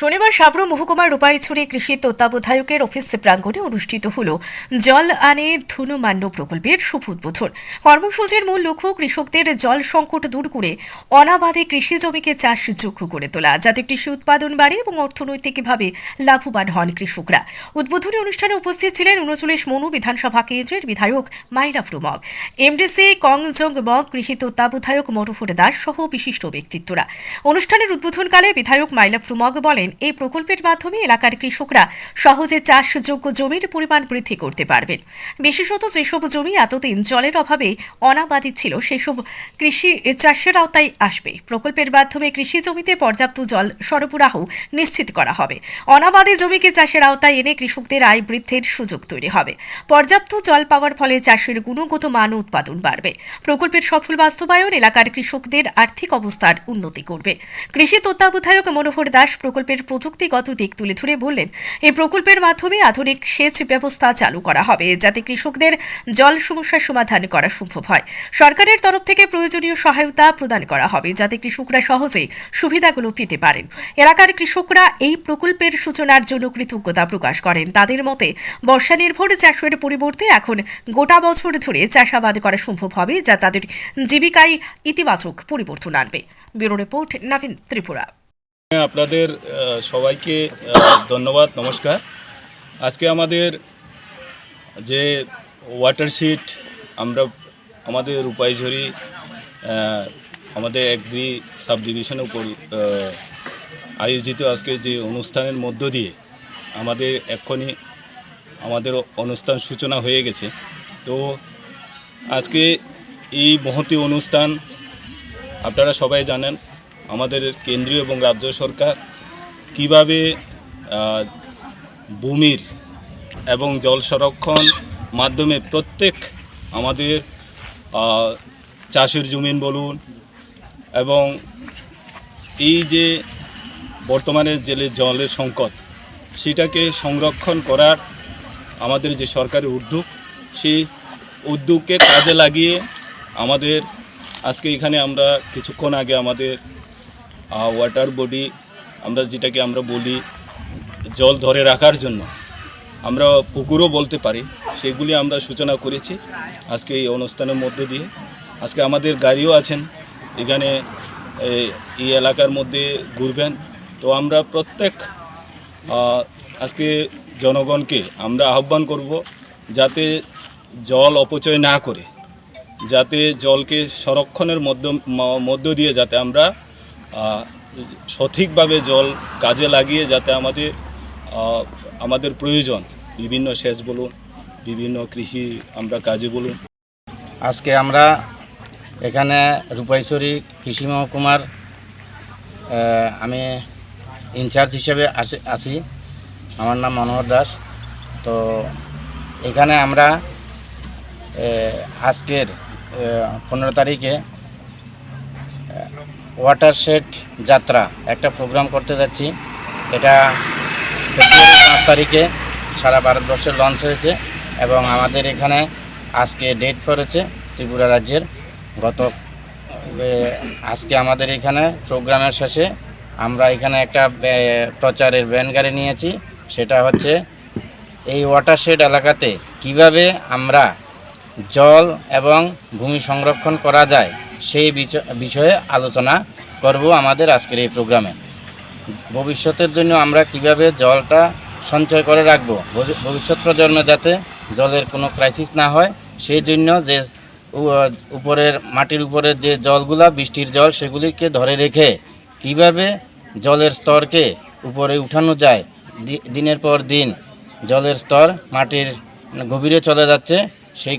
শনিবার সাবরু মহকুমার রূপাইছড়ি কৃষি তত্ত্বাবধায়কের অফিস প্রাঙ্গণে অনুষ্ঠিত হল জল আনে ধনুমান্য প্রকল্পের শুভ উদ্বোধন। কর্মসূচির মূল লক্ষ্য কৃষকদের জল সংকট দূর করে অনাবাদে কৃষি জমিকে চাষযোগ্য করে তোলা, যাতে কৃষি উৎপাদন বাড়ে এবং অর্থনৈতিকভাবে লাভবান হন কৃষকরা। উদ্বোধনী অনুষ্ঠানে উপস্থিত ছিলেন উনচল্লিশ মনু বিধানসভা কেন্দ্রের বিধায়ক মাইরা ফ্রুমক এমডিসি কংজং মগ কৃষি তত্ত্বাবধায়ক মনোহর দাস সহ বিশিষ্ট ব্যক্তিত্বরা। অনুষ্ঠানের উদ্বোধনকালে বিধায়ক মাইলা ফ্রুমগ বলেন এই প্রকল্পের মাধ্যমে এলাকার কৃষকরা সহজে চাষযোগ্য জমির পরিমাণ বৃদ্ধি করতে পারবেন। বিশেষত যেসব জমি এতদিন জলের অভাবে অনাবাদি ছিল, সেসব কৃষি চাষের আওতায় আসবে। প্রকল্পের মাধ্যমে কৃষি জমিতে পর্যাপ্ত জল সরবরাহ নিশ্চিত করা হবে। অনাবাদি জমিকে চাষের আওতায় এনে কৃষকদের আয় বৃদ্ধির সুযোগ তৈরি হবে। পর্যাপ্ত জল পাওয়ার ফলে চাষের গুণগত মান উৎপাদন বাড়বে। প্রকল্পের সফল বাস্তবায়ন এলাকার কৃষকদের আর্থিক অবস্থার উন্নতি করবে। কৃষি তত্ত্বাবধায়ক মনোহর দাস প্রকল্পের প্রযুক্তিগত দিক তুলে ধরে বললেন এই প্রকল্পের মাধ্যমে আধুনিক সেচ ব্যবস্থা চালু করা হবে, যাতে কৃষকদের জল সমস্যার সমাধান করা সম্ভব হয়। সরকারের তরফ থেকে প্রয়োজনীয় সহায়তা প্রদান করা হবে, যাতে কৃষকরা সহজে সুবিধাগুলো পেতে পারেন। এলাকার কৃষকরা এই প্রকল্পের সূচনার জন্য কৃতজ্ঞতা প্রকাশ করেন। তাদের মতে বর্ষা নির্ভর চাষের পরিবর্তে এখন গোটা বছর ধরে চাষাবাদ করা সম্ভব হবে, যা তাদের জীবিকায় ইতিবাচক পরিবর্তন আনবে। Bureau report, Nabin Tripura. আপনাদের সবাইকে ধন্যবাদ, নমস্কার। আজকে আমাদের যে ওয়াটার শিট আমরা আমাদের রূপাইঝুরি আমাদের এগ্রি সাব ডিভিশনের উপর আয়োজিত আজকে যে অনুষ্ঠানের মধ্য দিয়ে আমাদের এক্ষুনি আমাদের অনুষ্ঠান সূচনা হয়ে গেছে। তো আজকে এই মহতি অনুষ্ঠান আপনারা সবাই জানেন আমাদের কেন্দ্রীয় এবং রাজ্য সরকার কীভাবে ভূমির এবং জল সংরক্ষণ মাধ্যমে প্রত্যেক আমাদের চাষের জমিন বলুন এবং এই যে বর্তমানে জেলে জলের সংকট, সেটাকে সংরক্ষণ করার আমাদের যে সরকারি উদ্যোগ, সেই উদ্যোগকে কাজে লাগিয়ে আমাদের, আজকে এখানে আমরা কিছুক্ষণ আগে আমাদের ওয়াটার বডি আমরা যেটাকে আমরা বলি জল ধরে রাখার জন্য। আমরা পুকুরও বলতে পারি, সেগুলি আমরা সূচনা করেছি আজকে এই অনুষ্ঠানের মধ্য দিয়ে। আজকে আমাদের গাড়িও আছেন, এখানে এই এলাকার মধ্যে ঘুরবেন। তো আমরা প্রত্যেক আজকে জনগণকে আমরা আহ্বান করব যাতে জল অপচয় না করে, যাতে জলকে সংরক্ষণের মধ্য মধ্য দিয়ে যাতে আমরা সঠিকভাবে জল কাজে লাগিয়ে যাতে আমাদের আমাদের প্রয়োজন। বিভিন্ন সেচ বলুন, বিভিন্ন কৃষি আমরা কাজে বলুন। আজকে আমরা এখানে রূপাইশ্বরী কৃষি মহকুমার আমি ইনচার্জ হিসেবে আসি আমার নাম মনোহর দাস। তো এখানে আমরা আজকের পনেরো তারিখে ওয়াটার শেড যাত্রা একটা প্রোগ্রাম করতে যাচ্ছি। এটা ফেব্রুয়ারি পাঁচ তারিখে সারা ভারতবর্ষে লঞ্চ হয়েছে এবং আমাদের এখানে আজকে ডেট পড়েছে ত্রিপুরা রাজ্যের। গত আজকে আমাদের এখানে প্রোগ্রামের শেষে আমরা এখানে একটা প্রচারের ব্যান গাড়ি নিয়েছি। সেটা হচ্ছে এই ওয়াটারশেড এলাকাতে কীভাবে আমরা জল এবং ভূমি সংরক্ষণ করা যায় সেই বিষয়ে আলোচনা করব আমাদের আজকের এই প্রোগ্রামে। ভবিষ্যতের জন্য আমরা কীভাবে জলটা সঞ্চয় করে রাখব? ভবি- ভবিষ্যৎ প্রজন্মে যাতে জলের কোনো ক্রাইসিস না হয়, সেই জন্য যে উপরের মাটির উপরের যে জলগুলা, বৃষ্টির জল, সেগুলিকে ধরে রেখে কীভাবে জলের স্তরকে উপরে উঠানো যায় দিনের পর দিন জলের স্তর মাটির গভীরে চলে যাচ্ছে, সেই